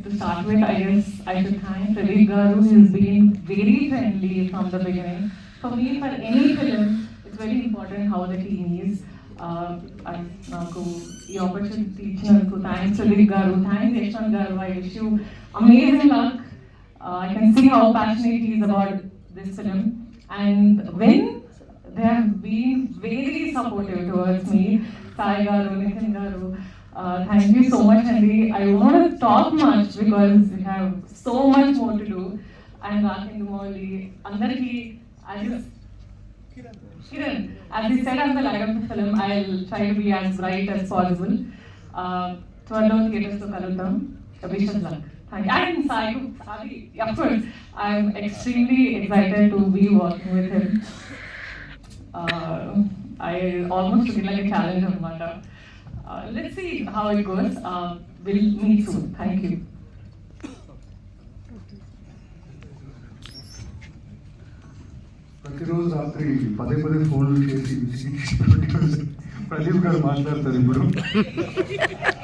To start with, I guess I should thank Pradeep Garu, who's been very friendly from the beginning. For me, for any film, it's very important how the team is. Uh, and నాకు ఈ opportunity ఇచ్చినందుకు thanks Pradeep గారు thanks Yashwant గారు I wish you amazing luck I can see how passionate is about this film and when they have been very supportive towards me Sai గారు నితిన్ గారు thank you so much అండి I want talk much because we have so much more to do and rocking Mouli అందరికీ I just Kiran, as he said on the line of the film, I'll try to be as bright as possible. Uh, త్వరలో థియేటర్స్తో కలుద్దాం wish luck thank you and Sai అది of course I'm extremely excited to be working with him. Uh, I almost took it like a challenge అనమాట uh, let's see how it goes. Uh, we'll meet soon. Thank you. ప్రతిరోజు రాత్రి పదే పదే ఫోన్లు చేసి విసిగించి ప్రదీప్ గారు మాట్లాడతారు ఇప్పుడు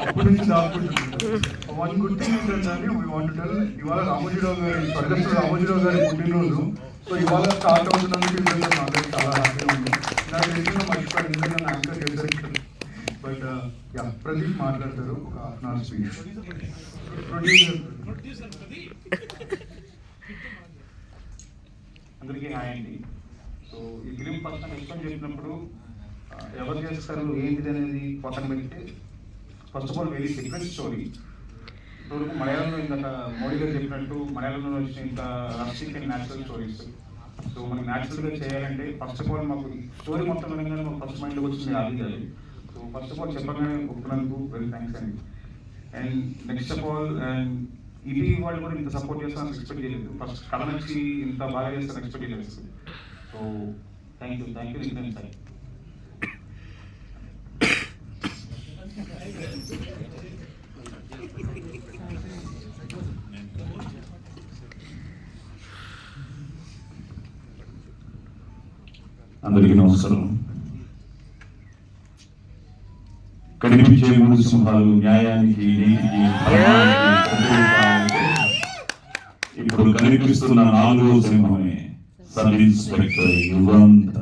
అప్పటి నుంచి దాక్కుంటున్నారు వన్ గుడ్ థింగ్ ఏంటంటే వీ వాంట్ టెల్ ఇవాళ రామోజీరావు గారి స్వర్గస్థుడు రామోజీరావు గారి పుట్టినరోజు సో ఇవాళ స్టార్ట్ అవుతున్నందుకు నిజంగా నాకు చాలా హ్యాపీగా ఉంది నాకు నిజంగా మర్చిపోయి నిజంగా నా యాంకర్ చేశారు బట్ యా ప్రదీప్ మాట్లాడతారు. ఒక హాఫ్ అన్ అవర్ స్పీచ్. అందరికీ హాయ్ అండి. సో ఈ ఫిలిం ఫస్ట్ ఎక్స్ప్లెయిన్ చేసినప్పుడు ఎవరు చేస్తారు ఏంటిది అనేది పక్కన పెడితే first of all very secret story ఇప్పటివరకు మలయాళంలో ఇంత మోడీ గారు చెప్పినట్టు మలయాళంలో వచ్చిన ఇంత rustic and natural stories so మనకి న్యాచురల్గా చేయాలంటే ఫస్ట్ ఆఫ్ ఆల్ మాకు స్టోరీ మొత్తం వినగానే మాకు ఫస్ట్ మైండ్లో వచ్చింది అది సో ఫస్ట్ ఆఫ్ ఆల్ చెప్పగానే ఒప్పుకున్నందుకు వెరీ థ్యాంక్స్ అండి and next of all and ఇది వాళ్ళు కూడా ఇంత సపోర్ట్ చేస్తారని ఎక్స్పెక్ట్ చేయలేదు. ఫస్ట్ కథ నుంచి ఇంత బాగా చేస్తారని ఎక్స్పెక్ట్ చేయలేదు. So thank you thank you Indian sir అందరికీ నమస్కారం. వినిపించే మూడు సింహాలు న్యాయానికి నీతికి ఇప్పుడు కనిపిస్తున్న నాలుగో సింహమే సబ్ ఇన్స్పెక్టర్ యువంత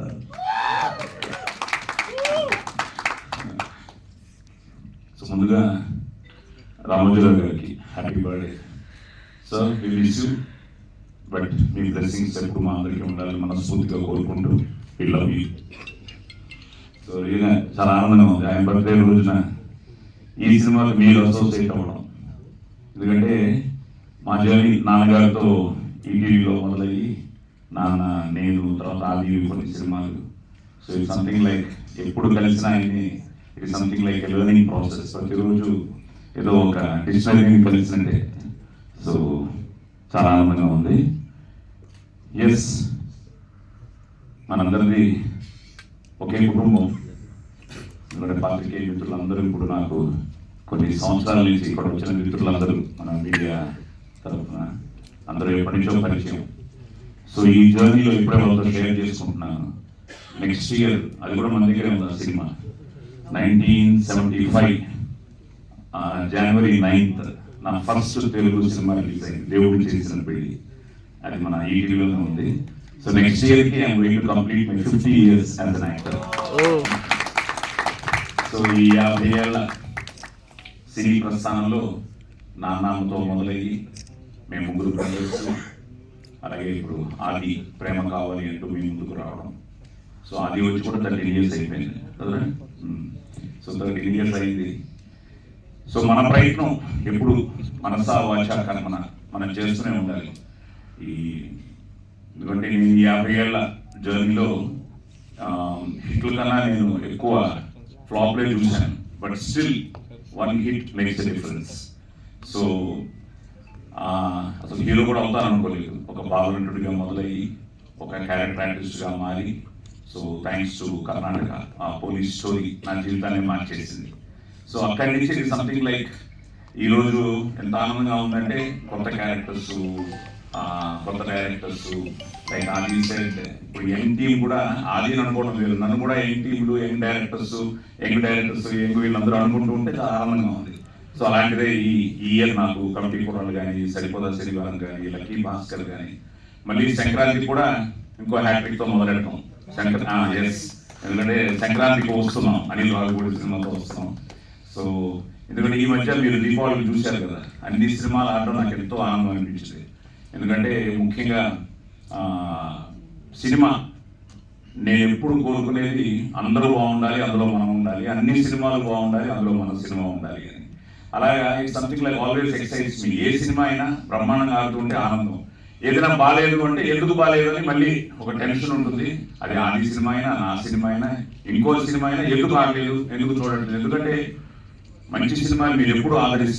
ముందుగా రామోజీరావు గారికి happy birthday. Sir we wish you but me blessings ఎప్పుడు మా అందరికీ ఉండాలని మనస్ఫూర్తిగా కోరుకుంటూ వి లవ్ యూ సో రియల్గా చాలా ఆనందంగా ఉంది. ఆయన బర్త్డే రోజున ఈ సినిమాకి మీరు అసోసియేట్ అవ్వడం. ఎందుకంటే మా జర్నీ నాన్నగారితో ఈటీవీలో మొదలయ్యి నాన్న నేను తర్వాత ఆది కొన్ని సినిమాలు. సో ఇట్ సంథింగ్ లైక్ ఎప్పుడు కలిసిన ఆయన్ని it something like learning process ప్రతిరోజు ఏదో ఒక డిక్షనరీ కలిసినట్టే. సో చాలా ఆనందంగా ఉంది. ఎస్ మనందరిది ఒకే కుటుంబం. ఎందుకంటే పాత్రికేయ మిత్రులందరూ కూడా నాకు కొన్ని సంవత్సరాల నుంచి ఇక్కడ వచ్చిన మిత్రులందరూ మన మీడియా తరఫున అందరూ ఎప్పటి నుంచో పరిచయం. సో ఈ జర్నీలో ఇప్పుడే వాళ్ళతో షేర్ చేసుకుంటున్నాను. నెక్స్ట్ ఇయర్ అది కూడా మన దగ్గరే ఉంది cinema? Nineteen seventy five January ninth నా ఫస్ట్ తెలుగు సినిమా రిలీజ్ అయింది. దేవుడు చేసిన పెళ్ళి. అది మన ఈటీవీలోనే ఉంది. సో నెక్స్ట్ ఇయర్కి I'm going to complete my fifty years as an actor so ఈ యాభై ఏళ్ళ సినీ ప్రస్థానంలో నాన్నమ్మతో మొదలయ్యి మేము ముగ్గురు బ్రదర్స్ అలాగే ఇప్పుడు ఆది ప్రేమ కావాలి అంటూ మేము ముందుకు రావడం. సో ఆది వచ్చి కూడా థర్టీన్ ఇయర్స్ అయిపోయింది. కదా సో థర్టీన్ ఇయర్స్ అయింది. సో మన ప్రయత్నం ఎప్పుడు మనసా వాచ కర్మన మనం చేస్తూనే ఉండాలి. ఈ ఎందుకంటే నేను యాభై ఏళ్ళ జర్నీలో హిట్ల కన్నా నేను ఎక్కువ ఫ్లాప్లే చూశాను but still one hit makes difference so అసలు హీరో కూడా అవుతాను అనుకోలేదు. ఒక బాలనటుడిగా మొదలయ్యి ఒక క్యారెక్టర్ ఆర్టిస్ట్గా మారి సో థ్యాంక్స్ టు కర్ణాటక ఆ పోలీస్ స్టోరీ నా జీవితాన్ని మార్చేసింది. సో అక్కడి నుంచి సంథింగ్ లైక్ ఈరోజు ఎంత ఆనందంగా ఉందంటే కొత్త క్యారెక్టర్స్ కొత్త డైరెక్టర్స్ లైక్ ఆది సెడ్ ఇప్పుడు యంగ్ టీం కూడా ఆది అనుకోవడం లేదు. నన్ను కూడా యంగ్ టీంలు young directors young directors young వీళ్ళందరూ అనుకుంటూ ఉంటే చాలా ఆనందంగా ఉంది. సో అలాంటిదే ఈ ఈఎల్ ఇయర్ నాకు కమిటీ కుర్రాలు కానీ సరిపోదా శ్రీవారం కానీ లక్కీ భాస్కర్ కానీ మళ్ళీ సంక్రాంతి కూడా ఇంకో హ్యాట్రిక్తో మొదలెడతాం. సంక్రాంతి ఎస్ ఎందుకంటే సంక్రాంతికి వస్తున్నాం. అనిల్ రావుగూడి సినిమాతో వస్తున్నాం. సో ఎందుకంటే ఈ మధ్య మీరు దీపావళి చూశారు కదా అన్ని సినిమాలు ఆడడం నాకు ఎంతో ఆనందం అనిపించింది. ఎందుకంటే ముఖ్యంగా సినిమా. నేను ఎప్పుడు కోరుకునేది అందరూ బాగుండాలి అందులో మనం ఉండాలి. అన్ని సినిమాలు బాగుండాలి అందులో మన సినిమా ఉండాలి అని. అలాగా something like always excites me ఏ సినిమా అయినా బ్రహ్మాండంగా ఆడుతుంటే ఆనందం. ఏదైనా బాగాలేదు అంటే ఎందుకు బాగాలేదు అని మళ్ళీ ఒక టెన్షన్ ఉంటుంది. అది ఆది సినిమా అయినా నా సినిమా అయినా ఇంకో సినిమా అయినా ఎందుకు ఆగలేదు ఎందుకు చూడట్లేదు? ఎందుకంటే మంచి సినిమాలు మీరు ఎప్పుడు ఆదరిస్తారు.